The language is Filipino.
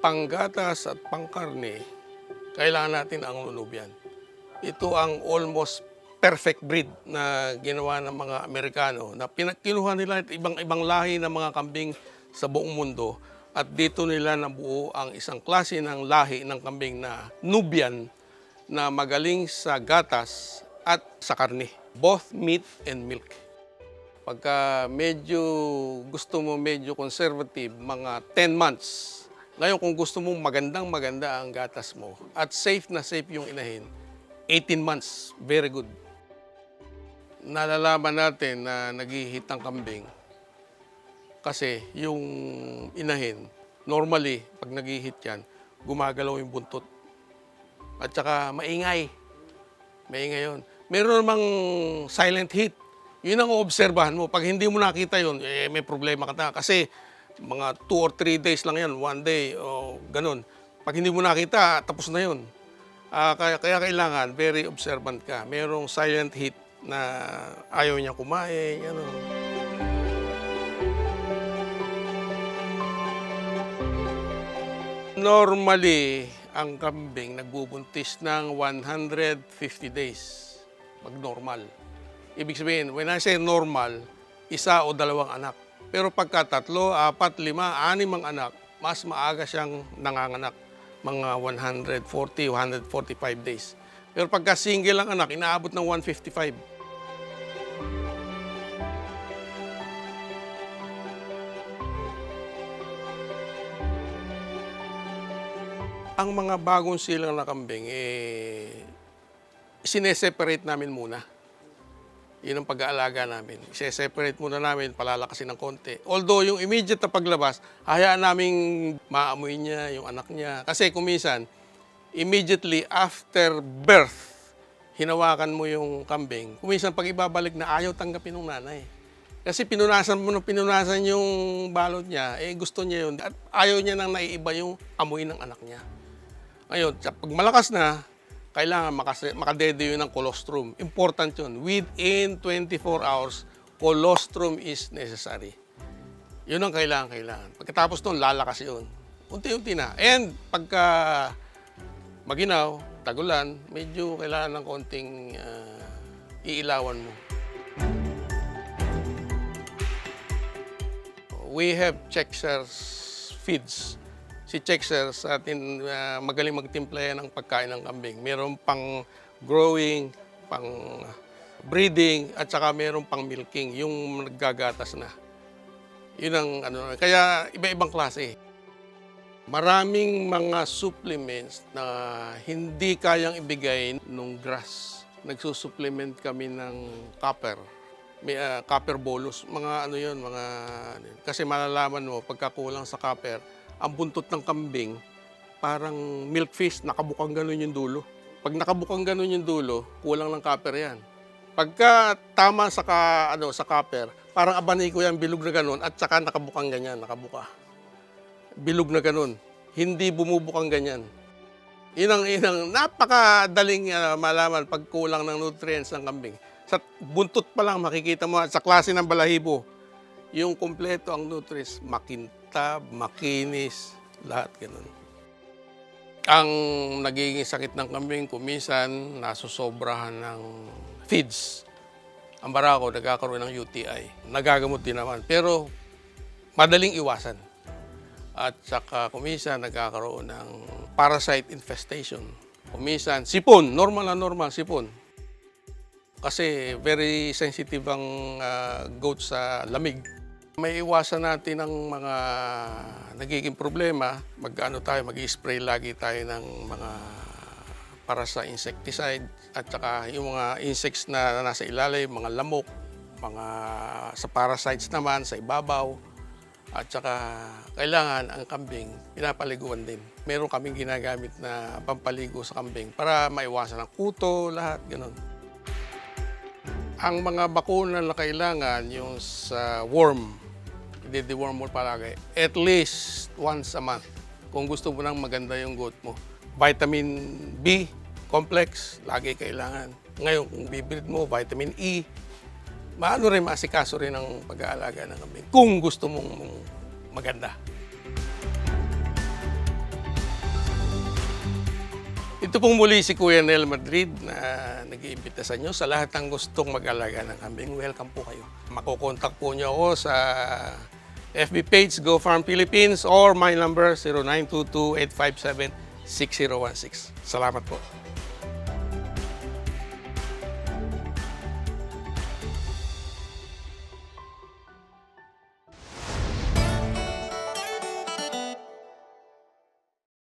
panggatas at pangkarne, kailangan natin ang Nubian. Ito ang almost perfect breed na ginawa ng mga Amerikano na pinakinuha nila at ibang-ibang lahi ng mga kambing sa buong mundo at dito nila nabuo ang isang klase ng lahi ng kambing na Nubian na magaling sa gatas at sa karne. Both meat and milk. Pagka medyo gusto mo medyo conservative, mga 10 months. Ngayon kung gusto mo magandang maganda ang gatas mo at safe na safe yung inahin, 18 months, very good. Nalalaman natin na naghihit ang kambing kasi yung inahin, normally, pag naghihit yan, gumagalaw yung buntot. At saka maingay. Maingay yun. Meron namang silent heat. Yun ang obserbahan mo. Pag hindi mo nakita yun, eh, may problema ka na. Kasi mga 2 or 3 days lang yan, one day, o ganun. Pag hindi mo nakita, tapos na yun. Ah, kaya, kaya kailangan, very observant ka. Merong silent heat na ayaw niya kumain, ano. Normally, ang kambing nagbubuntis ng 150 days pag normal. Ibig sabihin, when I say normal, isa o dalawang anak. Pero pagka tatlo, apat, lima, anim ang anak, mas maaga siyang nanganganak. Mga 140, 145 days. Pero pagka single ang anak, inaabot ng 155. Ang mga bagong silang na kambing, eh, sineseparate namin muna. Yun ang pag-aalaga namin. Sineseparate muna namin, palalakasin ng konti. Although yung immediate na paglabas, hayaan naming maamoy niya, yung anak niya. Kasi kumisan, immediately after birth, hinawakan mo yung kambing. Kumisan pag ibabalik na ayaw tanggapin ng nanay. Kasi pinunasan mo na pinunasan yung balot niya, eh gusto niya yun. At ayaw niya nang naiiba yung amoy ng anak niya. Ngayon, pag malakas na, kailangan makase- makadede ng colostrum. Important yun. Within 24 hours, colostrum is necessary. Yun ang kailangan, kailangan. Pagkatapos nun, lalakas yun. Unti-unti na. And pagka maginaw, tagulan, medyo kailangan ng konting ah, iilawan mo. We have Chexers feeds. Si Chexer sa atin ah, magaling magtimpla yan ng pagkain ng kambing. Meron pang growing, pang breeding, at saka meron pang milking, yung naggagatas na. Yun ang ano, kaya iba-ibang klase. Maraming mga supplements na hindi kayang ibigay nung grass. Nagsusupplement kami ng copper. May ah, copper bolus. Mga ano yun, mga... Kasi malalaman mo, pagkakulang sa copper, ang buntot ng kambing, parang milk fish, nakabukang ganun yung dulo. Pag nakabukang ganun yung dulo, kulang ng copper yan. Pagka tama sa, ka, ano, sa copper, parang abaniko yan, bilog na ganun, at saka nakabukang ganyan, nakabuka bilog na ganun. Hindi bumubukang ganyan. Inang inang napakadaling ah, malaman pag kulang ng nutrients ng kambing. Sa buntot pa lang makikita mo sa klase ng balahibo, yung kompleto ang nutrients, makintab, makinis, lahat ganun. Ang nagiging sakit ng kambing, kumisan, nasusobrahan ng feeds. Ang barako, nagkakaroon ng UTI. Nagagamot din naman. Pero madaling iwasan. At saka kumisan nagkakaroon ng parasite infestation. Kumisan, sipon, normal na normal, sipon. Kasi very sensitive ang ah, goat sa lamig. May iwasan natin ng mga nagiging problema. Mag-ano tayo, mag-spray lagi tayo ng mga para sa insecticide at saka yung mga insects na nasa ilalim, mga lamok, mga sa parasites naman sa ibabaw. At saka kailangan ang kambing pinapaliguan din. Meron kaming ginagamit na pampaligo sa kambing para maiwasan ang kuto, lahat, ganun. Ang mga bakuna na kailangan, yung sa worm, i-deworm mo palagi, at least once a month. Kung gusto mo nang maganda yung goat mo. Vitamin B, complex, lagi kailangan. Ngayon, kung bibreed mo, vitamin E, maano rin, masikaso rin ang pag-aalaga ng kambing. Kung gusto mong maganda. Ito pong muli si Kuya Nel Madrid na nag-iimbita sa inyo. Sa lahat ng gustong mag-alaga ng kambing, welcome po kayo. Makukontak po niyo ako sa FB page Go Farm Philippines or my number 0922-857-6016. Salamat po.